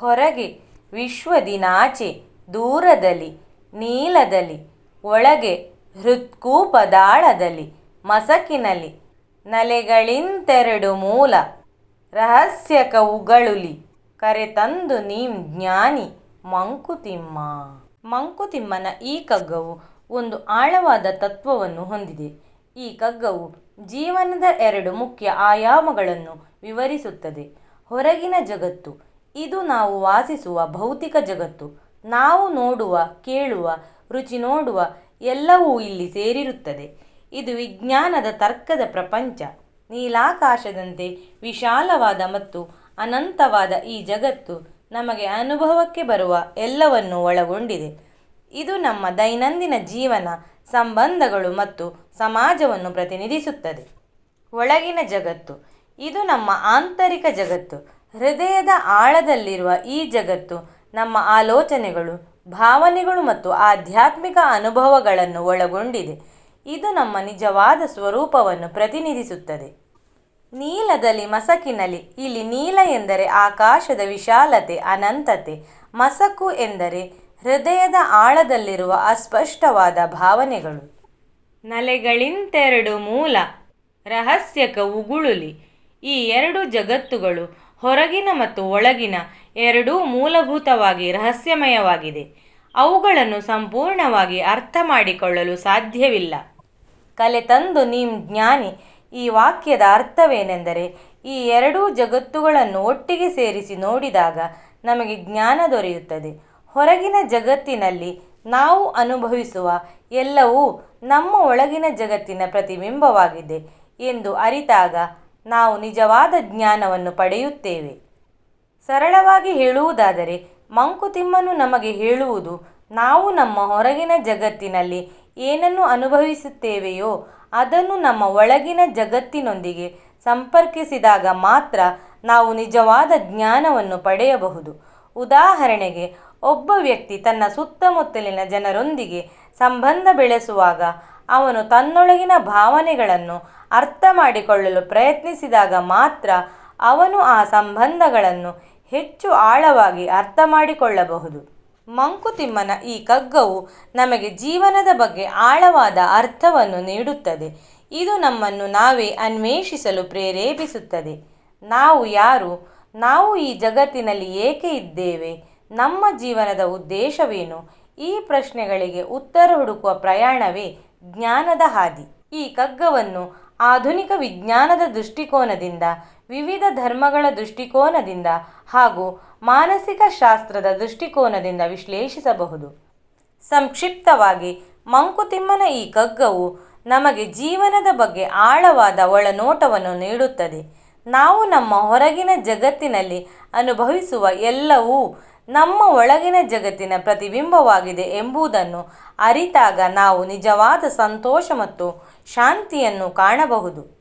ಹೊರಗೆ ವಿಶ್ವದಿನಾಚೆ ದೂರದಲ್ಲಿ, ನೀಲದಲ್ಲಿ, ಒಳಗೆ ಹೃತ್ಕೂಪದಾಳದಲ್ಲಿ, ಮಸಕಿನಲ್ಲಿ, ನಲೆಗಳಿಂತೆರಡು ಮೂಲ ರಹಸ್ಯ ಕವುಗಳುಲಿ, ಕರೆತಂದು ನೀಂ ಜ್ಞಾನಿ ಮಂಕುತಿಮ್ಮ. ಮಂಕುತಿಮ್ಮನ ಈ ಕಗ್ಗವು ಒಂದು ಆಳವಾದ ತತ್ವವನ್ನು ಹೊಂದಿದೆ. ಈ ಕಗ್ಗವು ಜೀವನದ ಎರಡು ಮುಖ್ಯ ಆಯಾಮಗಳನ್ನು ವಿವರಿಸುತ್ತದೆ. ಹೊರಗಿನ ಜಗತ್ತು ಇದು ನಾವು ವಾಸಿಸುವ ಭೌತಿಕ ಜಗತ್ತು. ನಾವು ನೋಡುವ, ಕೇಳುವ, ರುಚಿ ನೋಡುವ ಎಲ್ಲವೂ ಇಲ್ಲಿ ಸೇರಿರುತ್ತದೆ. ಇದು ವಿಜ್ಞಾನದ ತರ್ಕದ ಪ್ರಪಂಚ. ನೀಲಾಕಾಶದಂತೆ ವಿಶಾಲವಾದ ಮತ್ತು ಅನಂತವಾದ ಈ ಜಗತ್ತು ನಮಗೆ ಅನುಭವಕ್ಕೆ ಬರುವ ಎಲ್ಲವನ್ನು ಒಳಗೊಂಡಿದೆ. ಇದು ನಮ್ಮ ದೈನಂದಿನ ಜೀವನ, ಸಂಬಂಧಗಳು ಮತ್ತು ಸಮಾಜವನ್ನು ಪ್ರತಿನಿಧಿಸುತ್ತದೆ. ಒಳಗಿನ ಜಗತ್ತು. ಇದು ನಮ್ಮ ಆಂತರಿಕ ಜಗತ್ತು. ಹೃದಯದ ಆಳದಲ್ಲಿರುವ ಈ ಜಗತ್ತು ನಮ್ಮ ಆಲೋಚನೆಗಳು, ಭಾವನೆಗಳು ಮತ್ತು ಆಧ್ಯಾತ್ಮಿಕ ಅನುಭವಗಳನ್ನು ಒಳಗೊಂಡಿದೆ. ಇದು ನಮ್ಮ ನಿಜವಾದ ಸ್ವರೂಪವನ್ನು ಪ್ರತಿನಿಧಿಸುತ್ತದೆ. ನೀಲದಲ್ಲಿ ಮಸಕಿನಲ್ಲಿ, ಇಲ್ಲಿ ನೀಲ ಎಂದರೆ ಆಕಾಶದ ವಿಶಾಲತೆ, ಅನಂತತೆ. ಮಸಕು ಎಂದರೆ ಹೃದಯದ ಆಳದಲ್ಲಿರುವ ಅಸ್ಪಷ್ಟವಾದ ಭಾವನೆಗಳು. ನಲೆಗಳಿಂತೆರಡು ಮೂಲ, ರಹಸ್ಯಕ ಉಗುಳುಲಿ. ಈ ಎರಡು ಜಗತ್ತುಗಳು ಹೊರಗಿನ ಮತ್ತು ಒಳಗಿನ ಎರಡೂ ಮೂಲಭೂತವಾಗಿ ರಹಸ್ಯಮಯವಾಗಿದೆ. ಅವುಗಳನ್ನು ಸಂಪೂರ್ಣವಾಗಿ ಅರ್ಥ ಮಾಡಿಕೊಳ್ಳಲು ಸಾಧ್ಯವಿಲ್ಲ. ಕಲೆ ತಂದು ನೀಂ ಜ್ಞಾನಿ, ಈ ವಾಕ್ಯದ ಅರ್ಥವೇನೆಂದರೆ ಈ ಎರಡೂ ಜಗತ್ತುಗಳನ್ನು ಒಟ್ಟಿಗೆ ಸೇರಿಸಿ ನೋಡಿದಾಗ ನಮಗೆ ಜ್ಞಾನ ದೊರೆಯುತ್ತದೆ. ಹೊರಗಿನ ಜಗತ್ತಿನಲ್ಲಿ ನಾವು ಅನುಭವಿಸುವ ಎಲ್ಲವೂ ನಮ್ಮ ಒಳಗಿನ ಜಗತ್ತಿನ ಪ್ರತಿಬಿಂಬವಾಗಿದೆ ಎಂದು ಅರಿತಾಗ ನಾವು ನಿಜವಾದ ಜ್ಞಾನವನ್ನು ಪಡೆಯುತ್ತೇವೆ. ಸರಳವಾಗಿ ಹೇಳುವುದಾದರೆ, ಮಂಕುತಿಮ್ಮನು ನಮಗೆ ಹೇಳುವುದು, ನಾವು ನಮ್ಮ ಹೊರಗಿನ ಜಗತ್ತಿನಲ್ಲಿ ಏನನ್ನು ಅನುಭವಿಸುತ್ತೇವೆಯೋ ಅದನ್ನು ನಮ್ಮ ಒಳಗಿನ ಜಗತ್ತಿನೊಂದಿಗೆ ಸಂಪರ್ಕಿಸಿದಾಗ ಮಾತ್ರ ನಾವು ನಿಜವಾದ ಜ್ಞಾನವನ್ನು ಪಡೆಯಬಹುದು. ಉದಾಹರಣೆಗೆ, ಒಬ್ಬ ವ್ಯಕ್ತಿ ತನ್ನ ಸುತ್ತಮುತ್ತಲಿನ ಜನರೊಂದಿಗೆ ಸಂಬಂಧ ಬೆಳೆಸುವಾಗ ಅವನು ತನ್ನೊಳಗಿನ ಭಾವನೆಗಳನ್ನು ಅರ್ಥ ಮಾಡಿಕೊಳ್ಳಲು ಪ್ರಯತ್ನಿಸಿದಾಗ ಮಾತ್ರ ಅವನು ಆ ಸಂಬಂಧಗಳನ್ನು ಹೆಚ್ಚು ಆಳವಾಗಿ ಅರ್ಥ ಮಾಡಿಕೊಳ್ಳಬಹುದು. ಮಂಕುತಿಮ್ಮನ ಈ ಕಗ್ಗವು ನಮಗೆ ಜೀವನದ ಬಗ್ಗೆ ಆಳವಾದ ಅರ್ಥವನ್ನು ನೀಡುತ್ತದೆ. ಇದು ನಮ್ಮನ್ನು ನಾವೇ ಅನ್ವೇಷಿಸಲು ಪ್ರೇರೇಪಿಸುತ್ತದೆ. ನಾವು ಯಾರು? ನಾವು ಈ ಜಗತ್ತಿನಲ್ಲಿ ಏಕೆ ಇದ್ದೇವೆ? ನಮ್ಮ ಜೀವನದ ಉದ್ದೇಶವೇನು? ಈ ಪ್ರಶ್ನೆಗಳಿಗೆ ಉತ್ತರ ಹುಡುಕುವ ಪ್ರಯಾಣವೇ ಜ್ಞಾನದ ಹಾದಿ. ಈ ಕಗ್ಗವನ್ನು ಆಧುನಿಕ ವಿಜ್ಞಾನದ ದೃಷ್ಟಿಕೋನದಿಂದ, ವಿವಿಧ ಧರ್ಮಗಳ ದೃಷ್ಟಿಕೋನದಿಂದ ಹಾಗೂ ಮಾನಸಿಕ ಶಾಸ್ತ್ರದ ದೃಷ್ಟಿಕೋನದಿಂದ ವಿಶ್ಲೇಷಿಸಬಹುದು. ಸಂಕ್ಷಿಪ್ತವಾಗಿ, ಮಂಕುತಿಮ್ಮನ ಈ ಕಗ್ಗವು ನಮಗೆ ಜೀವನದ ಬಗ್ಗೆ ಆಳವಾದ ಒಳನೋಟವನ್ನು ನೀಡುತ್ತದೆ. ನಾವು ನಮ್ಮ ಹೊರಗಿನ ಜಗತ್ತಿನಲ್ಲಿ ಅನುಭವಿಸುವ ಎಲ್ಲವೂ ನಮ್ಮ ಒಳಗಿನ ಜಗತ್ತಿನ ಪ್ರತಿಬಿಂಬವಾಗಿದೆ ಎಂಬುದನ್ನು ಅರಿತಾಗ ನಾವು ನಿಜವಾದ ಸಂತೋಷ ಮತ್ತು ಶಾಂತಿಯನ್ನು ಕಾಣಬಹುದು.